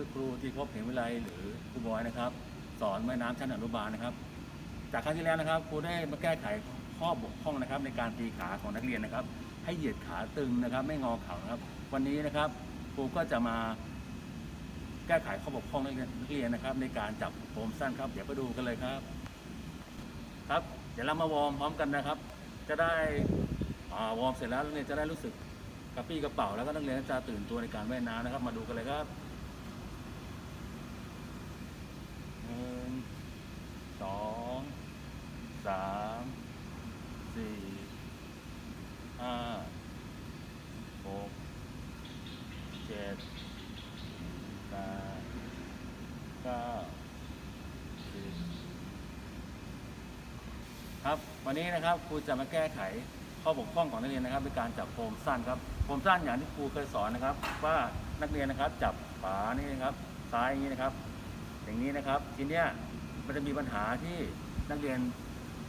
คือครูที่พบเห็นวิไลหรือครูบอยนะครับ สอนว่ายน้ำชั้นอนุบาลนะครับ จากครั้งที่แล้วนะครับครูได้มาแก้ไขข้อบกพร่องนะครับ ในการตีขาของนักเรียนนะครับ ให้เหยียดขาตึงนะครับ ไม่งอเข่านะครับ วันนี้นะครับครูก็จะมาแก้ไขข้อบกพร่องนักเรียนนักเรียนนะครับ ในการจับโฟมสั้นครับ เดี๋ยวไปดูกันเลยครับ ครับเดี๋ยวเรามาวอร์มพร้อมกันนะครับ จะได้อวอร์มเสร็จแล้วเรียจะได้รู้สึกกระปี้กระเป๋าแล้วก็นักเรียนจะตื่นตัวในการว่ายน้ำนะครับ มาดูกันเลยครับห นึ่งสองสามสี่ห้าหกเจ็ดแปดเก้าสิบครับวันนี้นะครับครูจะมาแก้ไขข้อบกพร่องของนักเรียนนะครับในการจับโฟมสั้นครับโฟมสั้นอย่างที่ครูเคยสอนนะครับ ว่านักเรียนนะครับ จับฝานี่นะครับซ้ายอย่างนี้นะครับ อย่างนี้นะครับ ทีเนี้ยมันจะมีปัญหาที่นักเรียน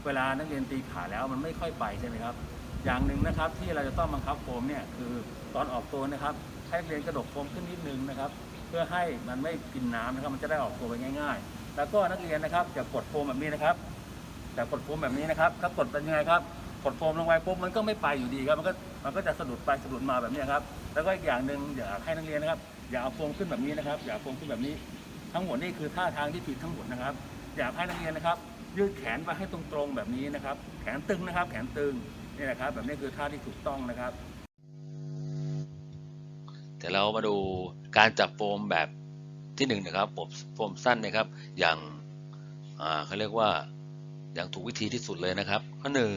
เวลานักเรียนตีขาแล้วมันไม่ค่อยไปใช่ไหมครับ อย่างหนึ่งนะครับที่เราจะต้องบังคับโฟมเนี่ยคือตอนออกตัวนะครับ ให้นักเรียนกระดกโฟมขึ้นนิดนึงนะครับ เพื่อให้มันไม่กินน้ำนะครับ มันจะได้ออกตัวไปง่าย ๆ แล้วก็นักเรียนนะครับจะกดโฟมแบบนี้นะครับจะกดโฟมแบบนี้นะครับถ้ากดเป็นยังไงครับกดโฟมลงไปปุ๊บมันก็ไม่ไปอยู่ดีครับมันก็มันก็จะสะดุดไปสะดุดมาแบบนี้ครับแล้วก็อีกอย่างหนึ่งอยากให้นักเรียนนะครับ อย่าเอาโฟมขึ้นแบบนี้นะครับ อย่าเอาโฟมขึ้นแบบนี้ ทั้งหมดนี่คือท่าทางที่ผิดทั้งหมดนะครับ อยากให้นักเรียนนะครับ ยืดแขนไปให้ตรงๆแบบนี้นะครับ แขนตึงนะครับ แขนตึงนี่นะครับ แบบนี้คือท่าที่ถูกต้องนะครับแต่เรามาดูการจับโฟมแบบที่หนึ่งนะครับโฟมโฟมสั้นนะครับ อย่างเขาเรียกว่าอย่างถูกวิธีที่สุดเลยนะครับ ข้อหนึ่ง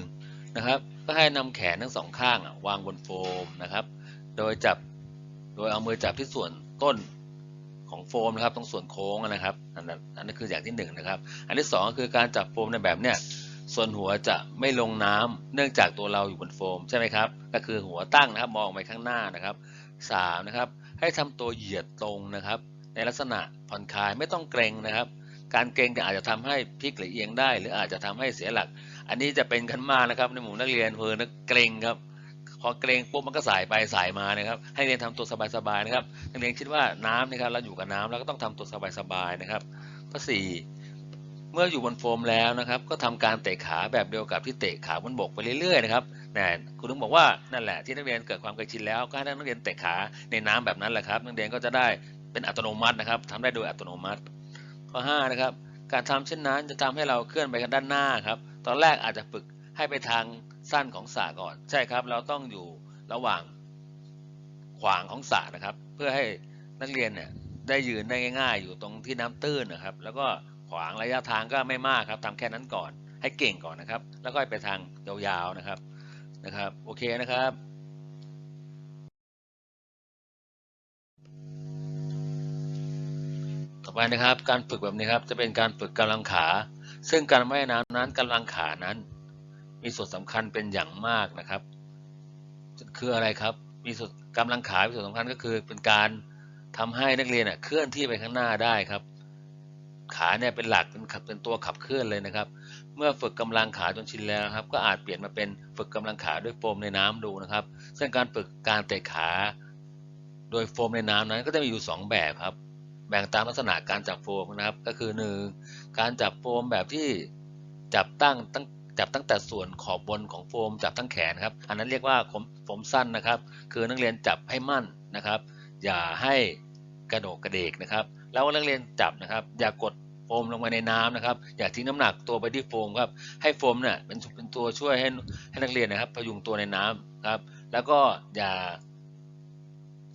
นะครับ ก็ให้นำแขนทั้งสองข้างวางบนโฟมนะครับ โดยจับโดยเอามือจับที่ส่วนต้น ของโฟมนะครับตรงส่วนโค้งนะครับอันนั้นอันนั้นคืออย่างที่หนึ่งนะครับ อันที่สองก็คือการจับโฟมในแบบเนี้ยส่วนหัวจะไม่ลงน้ำเนื่องจากตัวเราอยู่บนโฟมใช่ไหมครับก็คือหัวตั้งนะครับมองไปข้างหน้านะครับสามนะครับให้ทำตัวเหยียดตรงนะครับ ในลักษณะผ่อนคลายไม่ต้องเกรงนะครับ การเกรงจะอาจจะทำให้พลิกหรือเอียงได้ หรืออาจจะทำให้เสียหลัก อันนี้จะเป็นกันมากนะครับในหมู่นักเรียนเพลินนักเกรงครับ พอเกรงปุ๊บมันก็สายไปสายมานะครับ ให้เรียนทำตัวสบายๆนะครับนักเรียนคิดว่าน้ำนะครับเราอยู่กับน้ำเราก็ต้องทำตัวสบายๆนะครับข้อสี่เมื่ออยู่บนโฟมแล้วนะครับ ก็ทำการเตะขาแบบเดียวกับที่เตะขาบนบกไปเรื่อยๆนะครับนะคุณต้องบอกว่านั่นแหละที่นักเรียนเกิดความเคยชินแล้วก็ให้นักเรียนเตะขาในน้ำแบบนั้นแหละครับนักเรียนก็จะได้เป็นอัตโนมัตินะครับทำได้โดยอัตโนมัติ ข้อ5นะครับการทำเช่นนั้นจะทำให้เราเคลื่อนไปกันด้านหน้าครับ ตอนแรกอาจจะฝึกให้ไปทาง สั้นของสระก่อน ใช่ครับ เราต้องอยู่ระหว่างขวางของสระนะครับ เพื่อให้นักเรียนเนี่ยได้ยืนได้ง่าย ๆ อยู่ตรงที่น้ำตื้นนะครับ แล้วก็ขวางระยะทางก็ไม่มากครับทำแค่นั้นก่อน ให้เก่งก่อนนะครับ แล้วก็ไปทางยาวๆนะครับนะครับ โอเคนะครับต่อไปนะครับการฝึกแบบนี้ครับจะเป็นการฝึกกำลังขา ซึ่งการว่ายน้ำนั้นกำลังขานั้น มีส่วนสำคัญเป็นอย่างมากนะครับ คืออะไรครับ มีส่วนกำลังขามีส่วนสำคัญก็คือเป็นการทำให้นักเรียนเคลื่อนที่ไปข้างหน้าได้ครับ ขาเนี่ยเป็นหลักเป็นขับเป็นตัวขับเคลื่อนเลยนะครับ เมื่อฝึกกำลังขาจนชินแล้วครับ ก็อาจเปลี่ยนมาเป็นฝึกกำลังขาด้วยโฟมในน้ำดูนะครับซึ่งการฝึกการเตะขาโดยโฟมในน้ำนั้นก็จะมีอยู่สองแบบครับ แบ่งตามลักษณะการจับโฟมนะครับ ก็คือหนึ่งการจับโฟมแบบที่จับตั้งตั้ง จับตั้งแต่ส่วนขอบบนของโฟม จับทั้งแขนครับ อันนั้นเรียกว่าโฟมสั้นนะครับ คือนักเรียนจับให้มั่นนะครับ อย่าให้กระโดกกระเดกนะครับ แล้วนักเรียนจับนะครับ อย่ากดโฟมลงไปในน้ำนะครับ อย่าทิ้งน้ำหนักตัวไปที่โฟมครับ ให้โฟมเนี่ยเป็นเป็นตัวช่วยให้ให้นักเรียนนะครับ พยุงตัวในน้ำครับ แล้วก็อย่า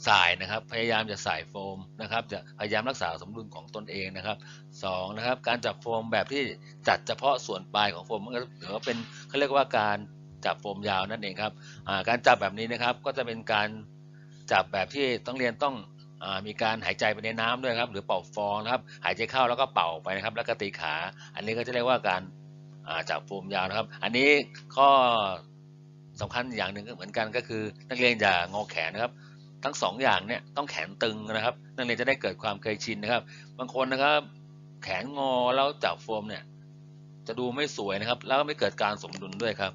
สายนะครับ พยายามจะสายโฟมนะครับ จะพยายามรักษาสมดุลของตนเองนะครับสองนะครับ การจับโฟมแบบที่จัดเฉพาะส่วนปลายของโฟมมันก็ถือว่าเป็นเขาเรียกว่าการจับโฟมยาวนั่นเองครับการจับแบบนี้นะครับ ก็จะเป็นการจับแบบที่ต้องเรียนต้องอมีการหายใจไปในน้ำด้วยครับ หรือเป่าฟองนะครับ หายใจเข้าแล้วก็เป่าไปนะครับ แล้วก็ตีขา อันนี้ก็จะเรียกว่าการจับโฟมยาวนะครับ อันนี้ข้อสำคัญอย่างหนึ่งก็เหมือนกันก็คือนักเรียนอย่างอแขนนะครับ ทั้ง2ออย่างเนี่ยต้องแขนตึงนะครับ นักเรียนจะได้เกิดความเคยชินนะครับ บางคนนะครับแขนงอแล้วจับโฟมเนี่ยจะดูไม่สวยนะครับ แล้วไม่เกิดการสมดุลด้วยครับ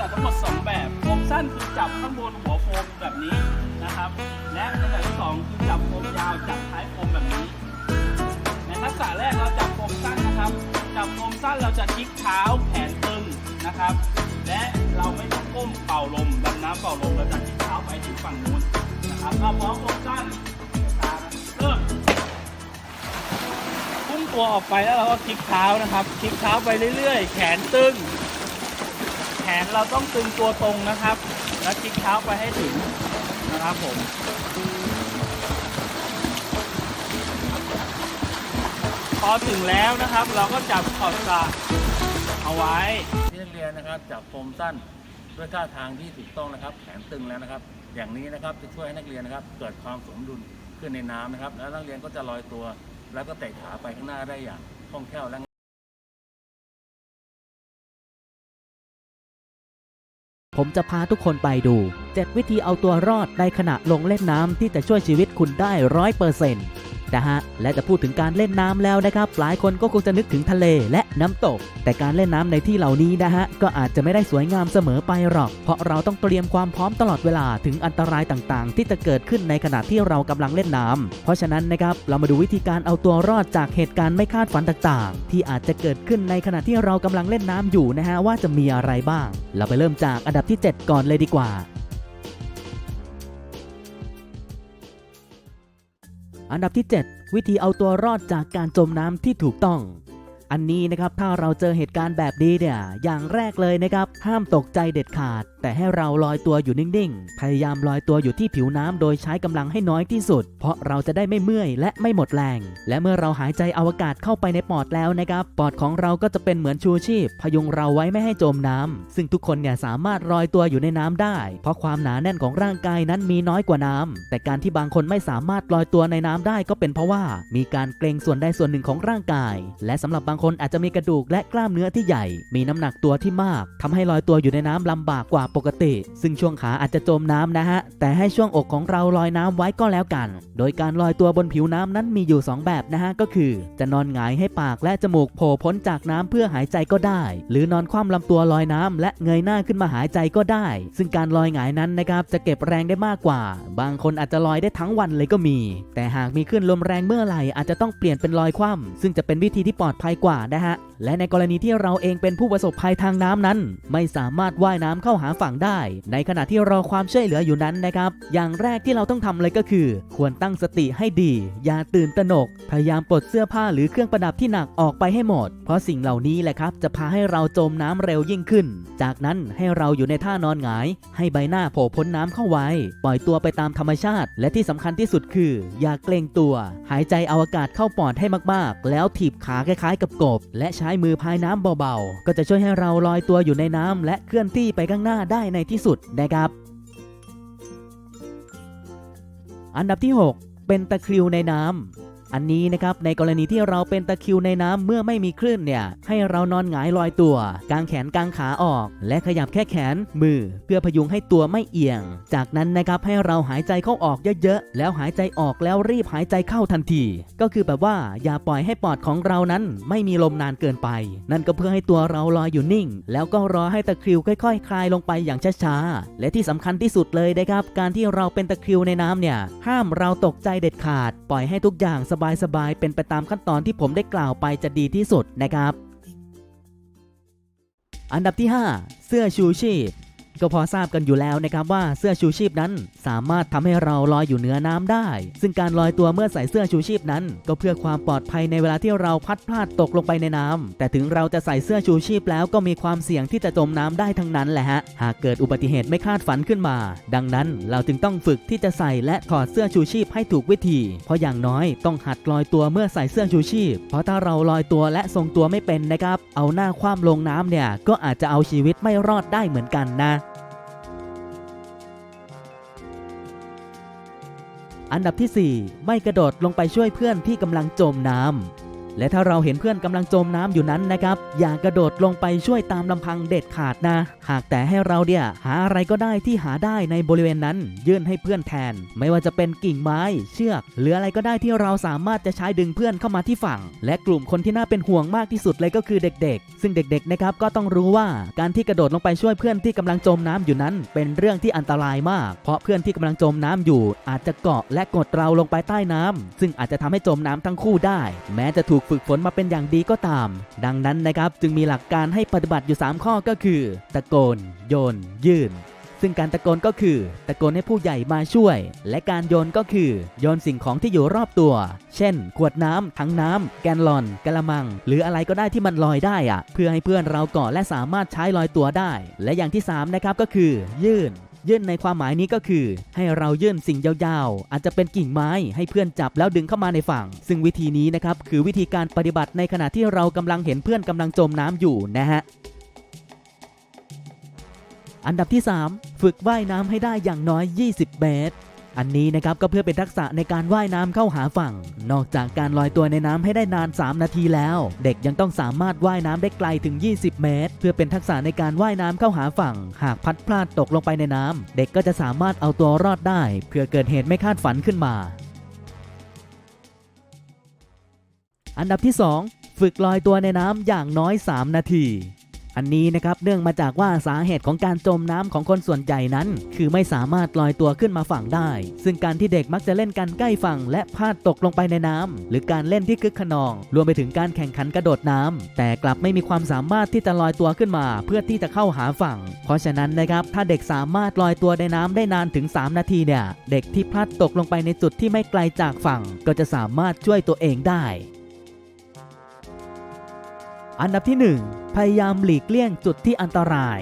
จัดทั้งหมด 2 แบบโฟมสั้นคือจับข้างบนหัวโฟมแบบนี้นะครับ และในแบบที่สองคือจับโฟมยาวจับท้ายโฟม ษะแรกเราจับโฟมสั้นนะครับ จับโฟมสั้นเราจะคลิกเท้าแขนตึงนะครับ และเราไม่ต้องก้มเป่าลมดำน้ำเป่าลมเราจะคลิกเท้าไปถึงฝั่งนู้นนะครับก็พร้อมโฟมสั้นเริ่มพุ่งตัวออกไปแล้วเราก็คลิกเท้านะครับ คลิกเท้าไปเรื่อยๆ แขนตึง แขนเราต้องตึงตัวตรงนะครับ แล้วคลิกเท้าไปให้ถึงนะครับผม พอถึงแล้วนะครับ เราก็จับขอบสระเอาไว้ที่นักเรียนนะครับ จับโฟมสั้นด้วยท่าทางที่ถูกต้องนะครับ แขนตึงแล้วนะครับ อย่างนี้นะครับจะช่วยให้นักเรียนนะครับ เกิดความสมดุลขึ้นในน้ำนะครับ แล้วนักเรียนก็จะลอยตัว แล้วก็เตะขาไปข้างหน้าได้อย่างคล่องแคล่วและผมจะพาทุกคนไปดู 7 วิธีเอาตัวรอดในขณะลงเล่นน้ำที่จะช่วยชีวิตคุณได้ร้อยเปอร์เซ็นต์ นะฮะ และจะพูดถึงการเล่นน้ำแล้วนะครับ หลายคนก็คงจะนึกถึงทะเลและน้ำตก แต่การเล่นน้ำในที่เหล่านี้นะฮะ ก็อาจจะไม่ได้สวยงามเสมอไปหรอก เพราะเราต้องเตรียมความพร้อมตลอดเวลาถึงอันตรายต่างๆ ที่จะเกิดขึ้นในขณะที่เรากำลังเล่นน้ำเพราะฉะนั้นนะครับ เรามาดูวิธีการเอาตัวรอดจากเหตุการณ์ไม่คาดฝันต่างๆ ที่อาจจะเกิดขึ้นในขณะที่เรากำลังเล่นน้ำอยู่นะฮะว่าจะมีอะไรบ้าง เราไปเริ่มจากอันดับที่ 7 ก่อนเลยดีกว่า อันดับที่ 7 วิธีเอาตัวรอดจากการจมน้ำที่ถูกต้อง อันนี้นะครับถ้าเราเจอเหตุการณ์แบบนี้เนี่ยอย่างแรกเลยนะครับ ห้ามตกใจเด็ดขาด แต่ให้เราลอยตัวอยู่นิ่งๆ พยายามลอยตัวอยู่ที่ผิวน้ำโดยใช้กำลังให้น้อยที่สุด เพราะเราจะได้ไม่เมื่อยและไม่หมดแรง และเมื่อเราหายใจอาอากาศเข้าไปในปอดแล้วนะครับ ปอดของเราก็จะเป็นเหมือนชูชีพ พยุงเราไว้ไม่ให้จมน้ำซึ่งทุกคนเนี่ยสามารถลอยตัวอยู่ในน้ำได้ เพราะความหนาแน่นของร่างกายนั้นมีน้อยกว่าน้ำแต่การที่บางคนไม่สามารถลอยตัวในน้ำได้ก็เป็นเพราะว่า มีการเกรงส่วนใดส่วนหนึ่งของร่างกาย และสำหรับบางคนอาจจะมีกระดูกและกล้ามเนื้อที่ใหญ่ มีน้ำหนักตัวที่มากทำให้ลอยตัวอยู่ในน้ำลำบากกว่าปกติ ซึ่งช่วงขาอาจจะจมน้ำนะฮะ แต่ให้ช่วงอกของเราลอยน้ำไว้ก็แล้วกัน โดยการลอยตัวบนผิวน้ำนั้นมีอยู่ 2 แบบนะฮะ ก็คือ จะนอนหงายให้ปากและจมูกโผล่พ้นจากน้ำเพื่อหายใจก็ได้ หรือนอนคว่ำลำตัวลอยน้ำและเงยหน้าขึ้นมาหายใจก็ได้ ซึ่งการลอยหงายนั้นนะครับจะเก็บแรงได้มากกว่า บางคนอาจจะลอยได้ทั้งวันเลยก็มี แต่หากมีคลื่นลมแรงเมื่อไหร่อาจจะต้องเปลี่ยนเป็นลอยคว่ำซึ่งจะเป็นวิธีที่ปลอดภัยกว่านะฮะและในกรณีที่เราเองเป็นผู้ประสบภัยทางน้ำนั้น ไม่สามารถว่ายน้ำเข้าหาฝั่งได้ ในขณะที่รอความช่วยเหลืออยู่นั้นนะครับ อย่างแรกที่เราต้องทำเลยก็คือ ควรตั้งสติให้ดี อย่าตื่นตระหนก พยายามปลดเสื้อผ้าหรือเครื่องประดับที่หนักออกไปให้หมด เพราะสิ่งเหล่านี้แหละครับ จะพาให้เราจมน้ำเร็วยิ่งขึ้น จากนั้นให้เราอยู่ในท่านอนหงาย ให้ใบหน้าโผล่พ้นน้ำเข้าไว้ ปล่อยตัวไปตามธรรมชาติ และที่สำคัญที่สุดคือ อย่าเกรงตัว หายใจเอาอากาศเข้าปอดให้มากๆ แล้วถีบขาคล้ายๆ กับกบ และใช้มือพายน้ำเบาๆ ก็จะช่วยให้เราลอยตัวอยู่ในน้ำและเคลื่อนที่ไปข้างหน้าได้ในที่สุดนะครับ อันดับที่ 6 เป็นตะคริวในน้ำ อันนี้นะครับในกรณีที่เราเป็นตะคริวในน้ำเมื่อไม่มีคลื่นเนี่ยให้เรานอนหงายลอยตัว กางแขนกางขาออก และขยับแค่แขนมือ เพื่อพยุงให้ตัวไม่เอียง จากนั้นนะครับให้เราหายใจเข้าออกเยอะๆแล้วหายใจออกแล้วรีบหายใจเข้าทันที ก็คือแบบว่าอย่าปล่อยให้ปอดของเรานั้นไม่มีลมนานเกินไป นั่นก็เพื่อให้ตัวเราลอยอยู่นิ่ง แล้วก็รอให้ตะคริวค่อยๆคลายลงไปอย่างช้าๆและที่สำคัญที่สุดเลยนะครับการที่เราเป็นตะคริวในน้ำเนี่ยห้ามเราตกใจเด็ดขาด ปล่อยให้ทุกอย่างสบายๆ เป็นไปตามขั้นตอนที่ผมได้กล่าวไปจะดีที่สุดนะครับ อันดับที่ 5 เสื้อชูชีพ ก็พอทราบกันอยู่แล้วนะครับว่าเสื้อชูชีพนั้นสามารถทำให้เราลอยอยู่เหนือน้ำได้ ซึ่งการลอยตัวเมื่อใส่เสื้อชูชีพนั้น ก็เพื่อความปลอดภัยในเวลาที่เราพัดพลาดตกลงไปในน้ำแต่ถึงเราจะใส่เสื้อชูชีพแล้วก็มีความเสี่ยงที่จะจมน้ำได้ทั้งนั้นแหละฮะ หากเกิดอุบัติเหตุไม่คาดฝันขึ้นมา ดังนั้นเราจึงต้องฝึกที่จะใส่และถอดเสื้อชูชีพให้ถูกวิธี เพราะอย่างน้อยต้องหัดลอยตัวเมื่อใส่เสื้อชูชีพ เพราะถ้าเราลอยตัวและทรงตัวไม่เป็นนะครับ เอาหน้าคว่ำลงน้ำเนี่ยก็อาจจะเอาชีวิตไม่รอดได้เหมือนกันนะ อันดับที่ 4 ไม่กระโดดลงไปช่วยเพื่อนที่กำลังจมน้ำ และถ้าเราเห็นเพื่อนกำลังจมน้ำอยู่นั้นนะครับ อย่ากระโดดลงไปช่วยตามลำพังเด็ดขาดนะ หากแต่ให้เราเนี่ยหาอะไรก็ได้ที่หาได้ในบริเวณนั้น ยื่นให้เพื่อนแทน ไม่ว่าจะเป็นกิ่งไม้ เชือกหรืออะไรก็ได้ที่เราสามารถจะใช้ดึงเพื่อนเข้ามาที่ฝั่ง และกลุ่มคนที่น่าเป็นห่วงมากที่สุดเลยก็คือเด็กๆ ซึ่งเด็กๆนะครับก็ต้องรู้ว่าการที่กระโดดลงไปช่วยเพื่อนที่กำลังจมน้ำอยู่นั้น เป็นเรื่องที่อันตรายมาก เพราะเพื่อนที่กำลังจมน้ำอยู่ อาจจะเกาะและกดเราลงไปใต้น้ำซึ่งอาจจะทำให้จมน้ำทั้งคู่ได้ แม้จะถูกฝึกฝนมาเป็นอย่างดีก็ตาม ดังนั้นนะครับจึงมีหลักการให้ปฏิบัติอยู่ 3 ข้อก็คือ ตะโกน โยน ยื่น ซึ่งการตะโกนก็คือ ตะโกนให้ผู้ใหญ่มาช่วย และการโยนก็คือ โยนสิ่งของที่อยู่รอบตัว เช่น ขวดน้ำถังน้ำแกนลอนกะละมัง หรืออะไรก็ได้ที่มันลอยได้อะเพื่อให้เพื่อนเราเกาะและสามารถใช้ลอยตัวได้ และอย่างที่3นะครับก็คือ ยื่น ยื่นในความหมายนี้ก็คือ ให้เรายื่นสิ่งยาวๆ อาจจะเป็นกิ่งไม้ให้เพื่อนจับแล้วดึงเข้ามาในฝั่ง ซึ่งวิธีนี้นะครับคือวิธีการปฏิบัติในขณะที่เรากำลังเห็นเพื่อนกำลังจมน้ำอยู่นะฮะอันดับที่ 3 ฝึกว่ายน้ำให้ได้อย่างน้อย 20 เมตร อันนี้นะครับก็เพื่อเป็นทักษะในการว่ายน้ำเข้าหาฝั่ง นอกจากการลอยตัวในน้ำให้ได้นาน 3 นาทีแล้ว เด็กยังต้องสามารถว่ายน้ำได้ไกลถึง 20 เมตร เพื่อเป็นทักษะในการว่ายน้ำเข้าหาฝั่ง หากพัดพลาดตกลงไปในน้ำเด็กก็จะสามารถเอาตัวรอดได้ เพื่อเกิดเหตุไม่คาดฝันขึ้นมา อันดับที่ 2 ฝึกลอยตัวในน้ำอย่างน้อย 3 นาที อันนี้นะครับเนื่องมาจากว่าสาเหตุของการจมน้ำของคนส่วนใหญ่นั้น คือไม่สามารถลอยตัวขึ้นมาฝั่งได้ ซึ่งการที่เด็กมักจะเล่นกันใกล้ฝั่ง และพลาดตกลงไปในน้ำหรือการเล่นที่คึกขนอง รวมไปถึงการแข่งขันกระโดดน้ำแต่กลับไม่มีความสามารถที่จะลอยตัวขึ้นมา เพื่อที่จะเข้าหาฝั่ง เพราะฉะนั้นนะครับถ้าเด็กสามารถลอยตัวในน้ำได้นานถึง 3 นาทีเนี่ยเด็กที่พลัดตกลงไปในจุดที่ไม่ไกลจากฝั่ง ก็จะสามารถช่วยตัวเองได้ อันดับที่ 1 พยายามหลีกเลี่ยงจุดที่อันตราย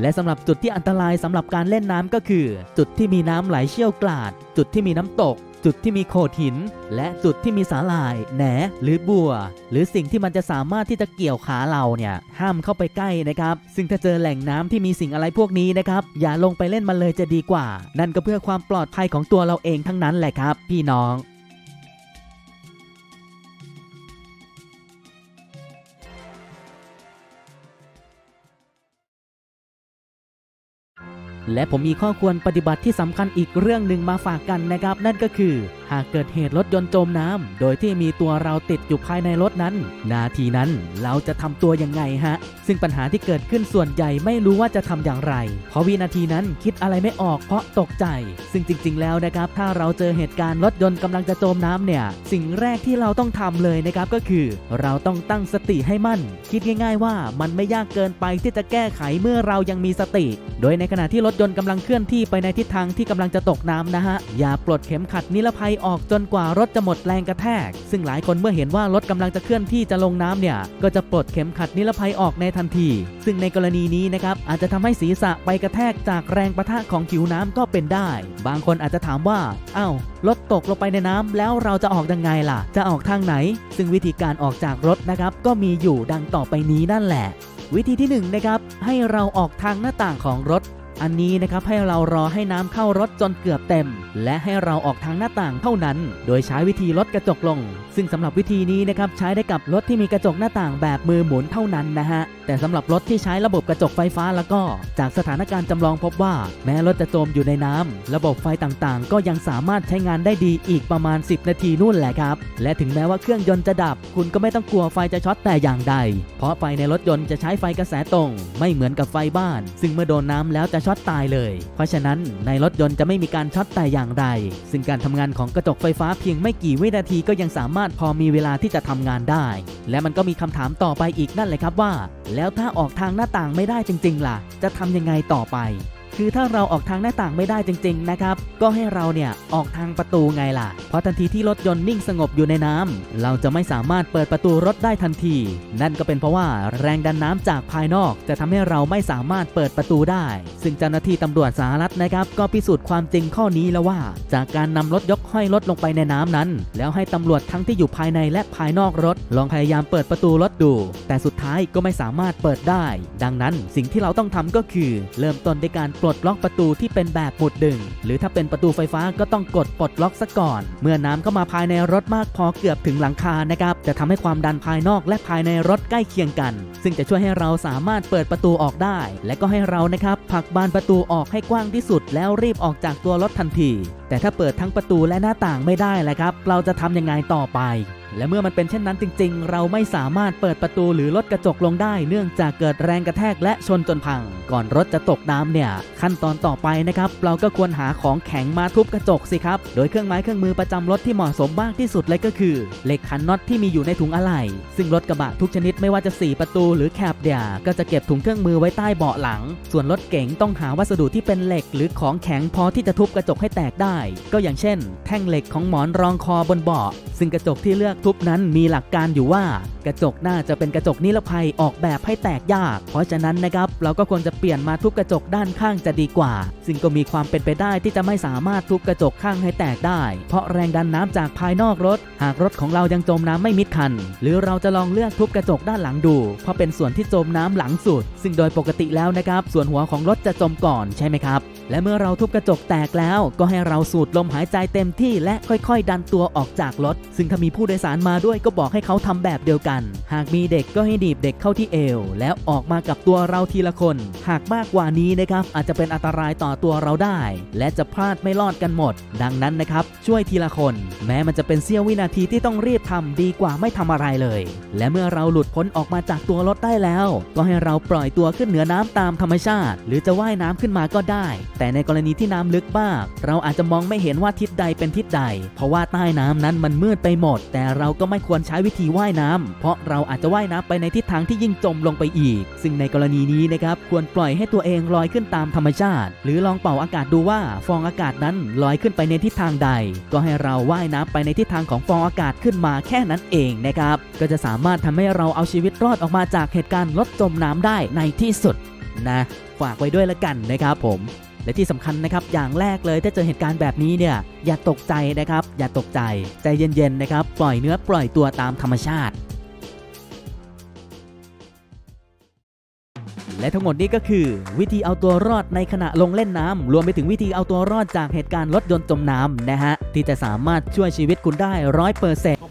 และสำหรับจุดที่อันตรายสำหรับการเล่นน้ำก็คือ จุดที่มีน้ำไหลเชี่ยวกราด จุดที่มีน้ำตก จุดที่มีโขดหิน และจุดที่มีสาหร่าย แหน หรือบัว หรือสิ่งที่มันจะสามารถที่จะเกี่ยวขาเราเนี่ยห้ามเข้าไปใกล้นะครับ ซึ่งถ้าเจอแหล่งน้ำที่มีสิ่งอะไรพวกนี้นะครับอย่าลงไปเล่นมันเลยจะดีกว่า นั่นก็เพื่อความปลอดภัยของตัวเราเองทั้งนั้นแหละครับ พี่น้อง และผมมีข้อควรปฏิบัติที่สำคัญอีกเรื่องหนึ่งมาฝากกันนะครับ นั่นก็คือ หากเกิดเหตุรถยนต์จมน้ำโดยที่มีตัวเราติดอยู่ภายในรถนั้น นาทีนั้นเราจะทำตัวยังไงฮะ ซึ่งปัญหาที่เกิดขึ้นส่วนใหญ่ไม่รู้ว่าจะทำอย่างไร เพราะวินาทีนั้นคิดอะไรไม่ออกเพราะตกใจ ซึ่งจริง ๆ แล้วนะครับ ถ้าเราเจอเหตุการณ์รถยนต์กำลังจะจมน้ำเนี่ย สิ่งแรกที่เราต้องทำเลยนะครับก็คือ เราต้องตั้งสติให้มั่น คิดง่าย ๆ ว่ามันไม่ยากเกินไปที่จะแก้ไขเมื่อเรายังมีสติ โดยในขณะที่รถยนต์กำลังเคลื่อนที่ไปในทิศทางที่กำลังจะตกน้ำนะฮะ อย่าปลดเข็มขัดนิรภัยออกจนกว่ารถจะหมดแรงกระแทก ซึ่งหลายคนเมื่อเห็นว่ารถกำลังจะเคลื่อนที่จะลงน้ำเนี่ย ก็จะปลดเข็มขัดนิรภัยออกในทันที ซึ่งในกรณีนี้นะครับอาจจะทำให้ศีรษะไปกระแทกจากแรงประทะของผิวน้ำก็เป็นได้ บางคนอาจจะถามว่าอ้าวรถตกลงไปในน้ำแล้วเราจะออกยังไงล่ะ จะออกทางไหน ซึ่งวิธีการออกจากรถนะครับ ก็มีอยู่ดังต่อไปนี้นั่นแหละ วิธีที่หนึ่งนะครับให้เราออกทางหน้าต่างของรถ อันนี้นะครับให้เรารอให้น้ำเข้ารถจนเกือบเต็ม และให้เราออกทางหน้าต่างเท่านั้น โดยใช้วิธีลดกระจกลง ซึ่งสำหรับวิธีนี้นะครับใช้ได้กับรถที่มีกระจกหน้าต่างแบบมือหมุนเท่านั้นนะฮะ แต่สำหรับรถที่ใช้ระบบกระจกไฟฟ้าแล้วก็ จากสถานการณ์จำลองพบว่า แม้รถจะจมอยู่ในน้ำระบบไฟต่างๆ ก็ยังสามารถใช้งานได้ดีอีกประมาณ 10 นาทีนู่นแหละครับ และถึงแม้ว่าเครื่องยนต์จะดับ คุณก็ไม่ต้องกลัวไฟจะช็อตแต่อย่างใด เพราะไฟในรถยนต์จะใช้ไฟกระแสตรง ไม่เหมือนกับไฟบ้าน ซึ่งเมื่อโดนน้ำแล้วจะช็อตตายเลย เพราะฉะนั้นในรถยนต์จะไม่มีการช็อตแต่อย่างใดซึ่งการทำงานของกระจกไฟฟ้าเพียงไม่กี่วินาทีก็ยังสามารถพอมีเวลาที่จะทำงานได้ และมันก็มีคำถามต่อไปอีกนั่นเลยครับว่า แล้วถ้าออกทางหน้าต่างไม่ได้จริง ๆ ล่ะ จะทำยังไงต่อไป คือถ้าเราออกทางหน้าต่างไม่ได้จริง ๆ นะครับ ก็ให้เราเนี่ยออกทางประตูไงล่ะ เพราะทันทีที่รถยนต์นิ่งสงบอยู่ในน้ำเราจะไม่สามารถเปิดประตูรถได้ทันที นั่นก็เป็นเพราะว่าแรงดันน้ำจากภายนอกจะทำให้เราไม่สามารถเปิดประตูได้ ซึ่งเจ้าหน้าที่ตำรวจสหรัฐนะครับ ก็พิสูจน์ความจริงข้อนี้แล้วว่า จากการนำรถยกห้อยรถลงไปในน้ำนั้น แล้วให้ตำรวจทั้งที่อยู่ภายในและภายนอกรถ ลองพยายามเปิดประตูรถดู แต่สุดท้ายก็ไม่สามารถเปิดได้ ดังนั้นสิ่งที่เราต้องทำก็คือ เริ่มต้นด้วยการปลดล็อกประตูที่เป็นแบบหมุดดึง หรือถ้าเป็นประตูไฟฟ้าก็ต้องกดปลดล็อกซะก่อน เมื่อน้ำเข้ามาภายในรถมากพอเกือบถึงหลังคานะครับจะทำให้ความดันภายนอกและภายในรถใกล้เคียงกัน ซึ่งจะช่วยให้เราสามารถเปิดประตูออกได้ และก็ให้เรานะครับผลักบานประตูออกให้กว้างที่สุด แล้วรีบออกจากตัวรถทันที แต่ถ้าเปิดทั้งประตูและหน้าต่างไม่ได้แหละครับ เราจะทำยังไงต่อไป และเมื่อมันเป็นเช่นนั้นจริง ๆ เราไม่สามารถเปิดประตูหรือลดกระจกลงได้ เนื่องจากเกิดแรงกระแทกและชนจนพัง ก่อนรถจะตกน้ำเนี่ย ขั้นตอนต่อไปนะครับ เราก็ควรหาของแข็งมาทุบกระจกสิครับ โดยเครื่องไม้เครื่องมือประจำรถที่เหมาะสมมากที่สุดเลยก็คือเหล็กขันน็อตที่มีอยู่ในถุงอะไหล่ซึ่งรถกระบะทุกชนิดไม่ว่าจะ 4 ประตูหรือแคบเดียก็จะเก็บถุงเครื่องมือไว้ใต้เบาะหลัง ส่วนรถเก๋งต้องหาวัสดุที่เป็นเหล็ก หรือของแข็งพอที่จะทุบกระจกให้แตกได้ ก็อย่างเช่น แท่งเหล็กของหมอนรองคอบนเบาะซึ่งกระจกที่เลือกทุบนั้นมีหลักการอยู่ว่า กระจกน่าจะเป็นกระจกนิรภัยออกแบบให้แตกยาก เพราะฉะนั้นนะครับเราก็ควรจะเปลี่ยนมาทุบกระจกด้านข้างจะดีกว่า ซึ่งก็มีความเป็นไปได้ที่จะไม่สามารถทุบกระจกข้างให้แตกได้ เพราะแรงดันน้ำจากภายนอกรถ หากรถของเรายังจมน้ำไม่มิดคัน หรือเราจะลองเลือกทุบกระจกด้านหลังดู เพราะเป็นส่วนที่จมน้ำหลังสุด ซึ่งโดยปกติแล้วนะครับส่วนหัวของรถจะจมก่อนใช่ไหมครับ และเมื่อเราทุบกระจกแตกแล้ว ก็ให้เราสูดลมหายใจเต็มที่และค่อย ๆ ดันตัวออกจากรถ ซึ่งถ้ามีผู้โดยสารมาด้วยก็บอกให้เขาทำแบบเดียวกัน หากมีเด็กก็ให้ดีบเด็กเข้าที่เอว แล้วออกมากับตัวเราทีละคน หากมากกว่านี้นะครับอาจจะเป็นอันตรายต่อตัวเราได้ และจะพลาดไม่รอดกันหมด ดังนั้นนะครับ ช่วยทีละคน แม้มันจะเป็นเสี้ยววินาทีที่ต้องรีบทำดีกว่าไม่ทำอะไรเลย และเมื่อเราหลุดพ้นออกมาจากตัวรถได้แล้ว ก็ให้เราปล่อยตัวขึ้นเหนือน้ำตามธรรมชาติ หรือจะว่ายน้ำขึ้นมาก็ได้ แต่ในกรณีที่น้ำลึกมาก เราอาจจะมองไม่เห็นว่าทิศใดเป็นทิศใด เพราะว่าใต้น้ำนั้นมันมืดไปหมด แต่เราก็ไม่ควรใช้วิธีว่ายน้ำเพราะเราอาจจะว่ายน้ำไปในทิศทางที่ยิ่งจมลงไปอีก ซึ่งในกรณีนี้นะครับควรปล่อยให้ตัวเองลอยขึ้นตามธรรมชาติ หรือลองเป่าอากาศดูว่าฟองอากาศนั้นลอยขึ้นไปในทิศทางใด ก็ให้เราว่ายน้ำไปในทิศทางของฟองอากาศขึ้นมาแค่นั้นเองนะครับก็จะสามารถทำให้เราเอาชีวิตรอดออกมาจากเหตุการณ์รถจมน้ำได้ในที่สุดนะฝากไว้ด้วยละกันนะครับผม และที่สำคัญนะครับอย่างแรกเลยถ้าเจอเหตุการณ์แบบนี้เนี่ยอย่าตกใจนะครับ อย่าตกใจใจเย็นๆนะครับ ปล่อยเนื้อปล่อยตัวตามธรรมชาติและทั้งหมดนี้ก็คือ วิธีเอาตัวรอดในขณะลงเล่นน้ำรวมไปถึงวิธีเอาตัวรอดจากเหตุการณ์รถยนต์จมน้ำนะฮะที่จะสามารถช่วยชีวิตคุณได้ร้อยเปอร์เซ็นต์